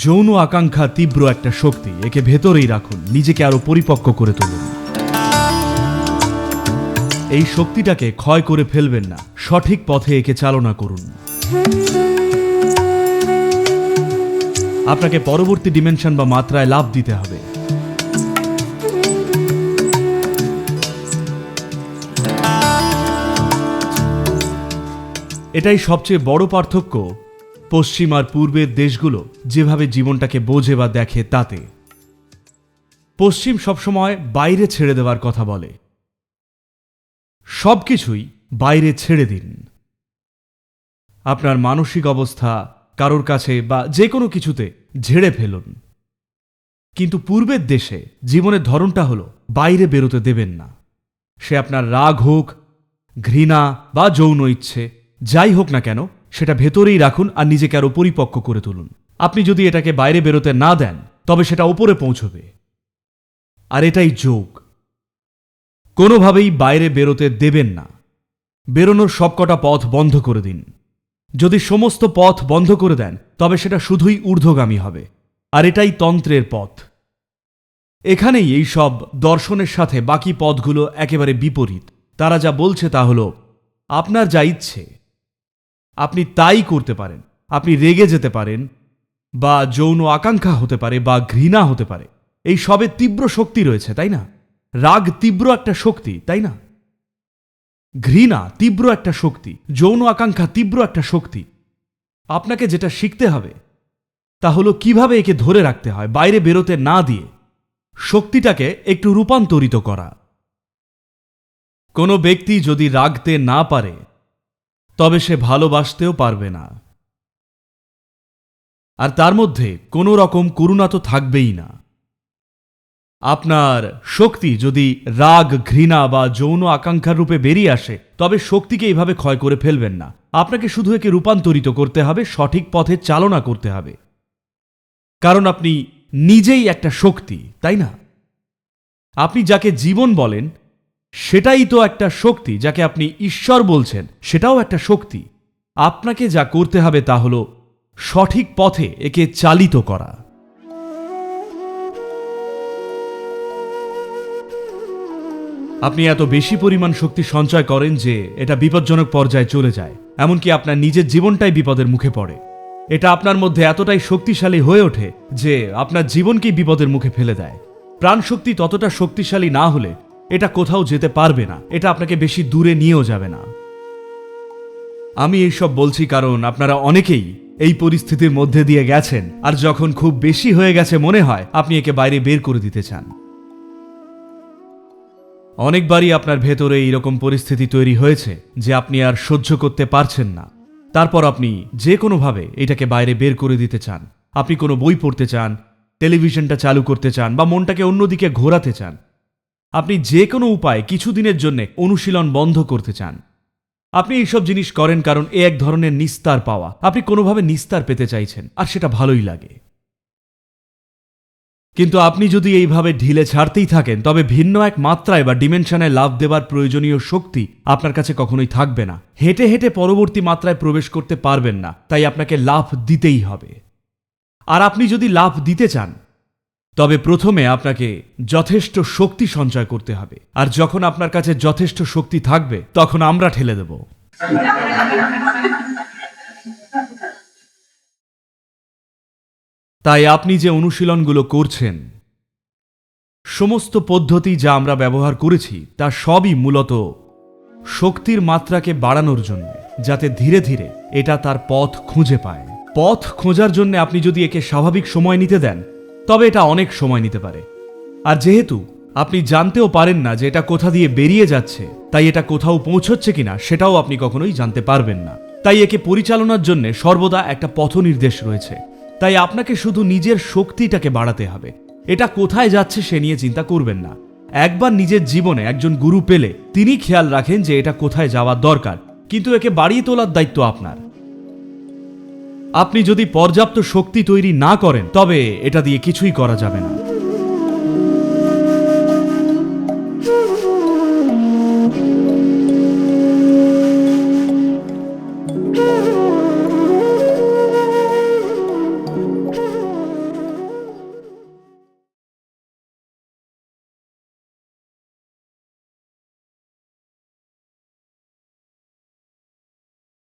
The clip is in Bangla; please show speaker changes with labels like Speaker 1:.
Speaker 1: যৌন আকাঙ্ক্ষা তীব্র একটা শক্তি, একে ভেতরেই রাখুন, নিজেকে আরও পরিপক্ক করে তুলুন। এই শক্তিটাকে ক্ষয় করে ফেলবেন না, সঠিক পথে একে চালনা করুন। আপনাকে পরবর্তী ডিমেনশন বা মাত্রায় লাভ দিতে হবে। এটাই সবচেয়ে বড় পার্থক্য পশ্চিম আর পূর্বের দেশগুলো যেভাবে জীবনটাকে বোঝে বা দেখে তাতে। পশ্চিম সবসময় বাইরে ছেড়ে দেওয়ার কথা বলে। সবকিছুই বাইরে ছেড়ে দিন। আপনার মানসিক অবস্থা কারোর কাছে বা যে কোনো কিছুতে ঝেড়ে ফেলুন। কিন্তু পূর্বের দেশে জীবনের ধরনটা হলো বাইরে বেরোতে দেবেন না। সে আপনার রাগ হোক, ঘৃণা বা যৌন ইচ্ছে, যাই হোক না কেন সেটা ভেতরেই রাখুন আর নিজেকে আরও পরিপক্ক করে তুলুন। আপনি যদি এটাকে বাইরে বেরোতে না দেন, তবে সেটা উপরে পৌঁছবে। আর এটাই যোগ। কোনোভাবেই বাইরে বেরোতে দেবেন না। বেরোনোর সবকটা পথ বন্ধ করে দিন। যদি সমস্ত পথ বন্ধ করে দেন, তবে সেটা শুধুই ঊর্ধ্বগামী হবে। আর এটাই তন্ত্রের পথ। এখানেই এই সব দর্শনের সাথে বাকি পথগুলো একেবারে বিপরীত। তারা যা বলছে তা হলো, আপনার যা ইচ্ছে আপনি তাই করতে পারেন। আপনি রেগে যেতে পারেন বা যৌন আকাঙ্ক্ষা হতে পারে বা ঘৃণা হতে পারে। এই সবে তীব্র শক্তি রয়েছে, তাই না? রাগ তীব্র একটা শক্তি, তাই না? ঘৃণা তীব্র একটা শক্তি, যৌন আকাঙ্ক্ষা তীব্র একটা শক্তি। আপনাকে যেটা শিখতে হবে, তা হলো কীভাবে একে ধরে রাখতে হয়, বাইরে বেরোতে না দিয়ে। শক্তিটাকে একটু রূপান্তরিত করা। কোনো ব্যক্তি যদি রাগতে না পারে তবে সে ভালোবাসতেও পারবে না। আর তার মধ্যে কোনো রকম করুণা তো থাকবেই না। আপনার শক্তি যদি রাগ, ঘৃণা বা যৌন আকাঙ্ক্ষার রূপে বেরিয়ে আসে, তবে শক্তিকে এইভাবে ক্ষয় করে ফেলবেন না। আপনাকে শুধু একে রূপান্তরিত করতে হবে, সঠিক পথে চালনা করতে হবে। কারণ আপনি নিজেই একটা শক্তি, তাই না? আপনি যাকে জীবন বলেন সেটাই তো একটা শক্তি যাকে আপনি ঈশ্বর বলছেন, সেটাও একটা শক্তি। আপনাকে যা করতে হবে তা হল সঠিক পথে একে চালিত করা। আপনি এত বেশি পরিমাণ শক্তি সঞ্চয় করেন যে এটা বিপজ্জনক পর্যায়ে চলে যায়, এমনকি আপনার নিজের জীবনটাই বিপদের মুখে পড়ে। এটা আপনার মধ্যে এতটাই শক্তিশালী হয়ে ওঠে যে আপনার জীবনকেই বিপদের মুখে ফেলে দেয়। প্রাণশক্তি ততটা শক্তিশালী না হলে এটা কোথাও যেতে পারবে না। এটা আপনাকে বেশি দূরে নিয়েও যাবে না। আমি এইসব বলছি কারণ আপনারা অনেকেই এই পরিস্থিতির মধ্যে দিয়ে গেছেন, আর যখন খুব বেশি হয়ে গেছে মনে হয়, আপনি একে বাইরে বের করে দিতে চান। অনেকবারই আপনার ভেতরে এইরকম পরিস্থিতি তৈরি হয়েছে যে আপনি আর সহ্য করতে পারছেন না। তারপর আপনি যে কোনোভাবে এটাকে বাইরে বের করে দিতে চান। আপনি কোনো বই পড়তে চান, টেলিভিশনটা চালু করতে চান, বা মনটাকে অন্যদিকে ঘোরাতে চান। আপনি যে কোনো উপায়ে কিছুদিনের জন্য অনুশীলন বন্ধ করতে চান। আপনি এইসব জিনিস করেন কারণ এ এক ধরনের নিস্তার পাওয়া। আপনি কোনোভাবে নিস্তার পেতে চাইছেন, আর সেটা ভালোই লাগে। কিন্তু আপনি যদি এইভাবে ঢিলে ছাড়তেই থাকেন, তবে ভিন্ন এক মাত্রায় বা ডিমেনশনে লাভ দেবার প্রয়োজনীয় শক্তি আপনার কাছে কখনোই থাকবে না। হেঁটে হেঁটে পরবর্তী মাত্রায় প্রবেশ করতে পারবেন না, তাই আপনাকে লাভ দিতেই হবে। আর আপনি যদি লাভ দিতে চান তবে প্রথমে আপনাকে যথেষ্ট শক্তি সঞ্চয় করতে হবে। আর যখন আপনার কাছে যথেষ্ট শক্তি থাকবে, তখন আমরা ঠেলে দেব। তাই আপনি যে অনুশীলনগুলো করছেন, সমস্ত পদ্ধতি যা আমরা ব্যবহার করেছি, তা সবই মূলত শক্তির মাত্রাকে বাড়ানোর জন্য, যাতে ধীরে ধীরে এটা তার পথ খুঁজে পায়। পথ খোঁজার জন্য আপনি যদি একে স্বাভাবিক সময় নিতে দেন তবে এটা অনেক সময় নিতে পারে। আর যেহেতু আপনি জানতেও পারেন না যে এটা কোথা দিয়ে বেরিয়ে যাচ্ছে, তাই এটা কোথাও পৌঁছচ্ছে কিনা সেটাও আপনি কখনোই জানতে পারবেন না। তাই একে পরিচালনার জন্য সর্বদা একটা পথ নির্দেশ রয়েছে। তাই আপনাকে শুধু নিজের শক্তিটাকে বাড়াতে হবে। এটা কোথায় যাচ্ছে সে নিয়ে চিন্তা করবেন না। একবার নিজের জীবনে একজন গুরু পেলে, তিনি খেয়াল রাখেন যে এটা কোথায় যাওয়ার দরকার। কিন্তু একে বাড়িয়ে তোলার দায়িত্ব আপনার। আপনি যদি পর্যাপ্ত শক্তি তৈরি না করেন তবে এটা দিয়ে কিছুই করা যাবে না।